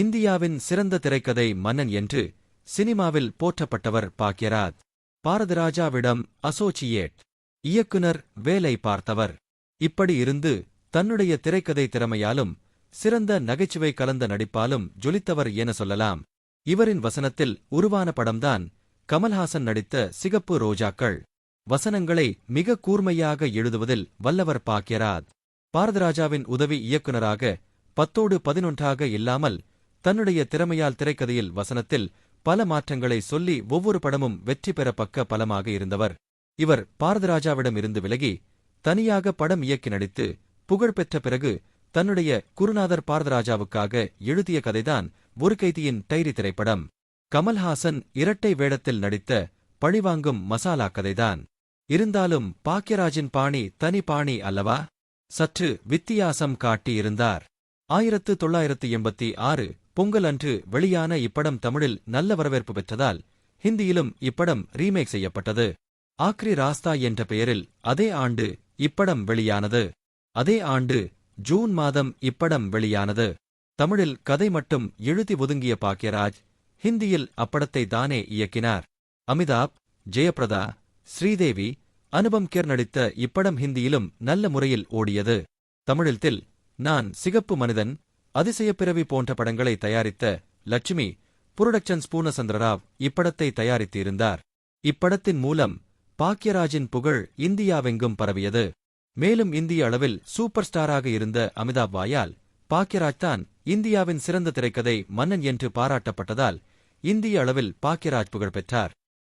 இந்தியாவின் சிறந்த திரைக்கதை மன்னன் என்று சினிமாவில் போற்றப்பட்டவர் பாக்யராஜ். பாரதராஜாவிடம் அசோசியேட் இயக்குனர் வேலை பார்த்தவர். இப்படி இருந்து தன்னுடைய திரைக்கதை திறமையாலும் சிறந்த நகைச்சுவை கலந்த நடிப்பாலும் ஜொலித்தவர் என சொல்லலாம். இவரின் வசனத்தில் உருவான படம்தான் கமல்ஹாசன் நடித்த சிகப்பு ரோஜாக்கள். வசனங்களை மிக கூர்மையாக எழுதுவதில் வல்லவர் பாக்யராஜ். பாரதராஜாவின் உதவி இயக்குனராக பத்தோடு பதினொன்றாக இல்லாமல் தன்னுடைய திறமையால் திரைக்கதையில் வசனத்தில் பல மாற்றங்களை சொல்லி ஒவ்வொரு படமும் வெற்றி பெற பக்க பலமாக இருந்தவர். இவர் பாரதராஜாவிடம் இருந்து விலகி தனியாக படம் இயக்கி நடித்து புகழ்பெற்ற பிறகு தன்னுடைய குருநாதர் பாரதராஜாவுக்காக எழுதிய கதைதான் ஒரு கைதியின் டைரி திரைப்படம். கமல்ஹாசன் இரட்டை வேடத்தில் நடித்த பழிவாங்கும் மசாலா கதைதான். இருந்தாலும் பாக்கியராஜின் பாணி தனி பாணி அல்லவா? சற்று வித்தியாசம் காட்டியிருந்தார். ஆயிரத்து தொள்ளாயிரத்து எண்பத்தி ஆறு பொங்கல் அன்று வெளியான இப்படம் தமிழில் நல்ல வரவேற்பு பெற்றதால் ஹிந்தியிலும் இப்படம் ரீமேக் செய்யப்பட்டது. ஆக்ரி ராஸ்தா என்ற பெயரில் அதே ஆண்டு இப்படம் வெளியானது. அதே ஆண்டு ஜூன் மாதம் இப்படம் வெளியானது. தமிழில் கதை மட்டும் எழுதி ஒதுங்கிய பாக்யராஜ் ஹிந்தியில் அப்படத்தை தானே இயக்கினார். அமிதாப் ஜெயபிரதா ஸ்ரீதேவி அனுபம் கேர் நடித்த இப்படம் ஹிந்தியிலும் நல்ல முறையில் ஓடியது. தமிழில் நான் சிகப்பு மனிதன் அதிசயப் பிறவி போன்ற படங்களை தயாரித்த லட்சுமி புரொடக்ஷன்ஸ் பூர்ணசந்திரராவ் இப்படத்தை தயாரித்திருந்தார். இப்படத்தின் மூலம் பாக்யராஜின் புகழ் இந்தியாவெங்கும் பரவியது. மேலும் இந்திய அளவில் சூப்பர் ஸ்டாராக இருந்த அமிதாப் வாயால் பாக்யராஜ் தான் இந்தியாவின் சிறந்த திரைக்கதை மன்னன் என்று பாராட்டப்பட்டதால் இந்திய அளவில் பாக்யராஜ் புகழ் பெற்றார்.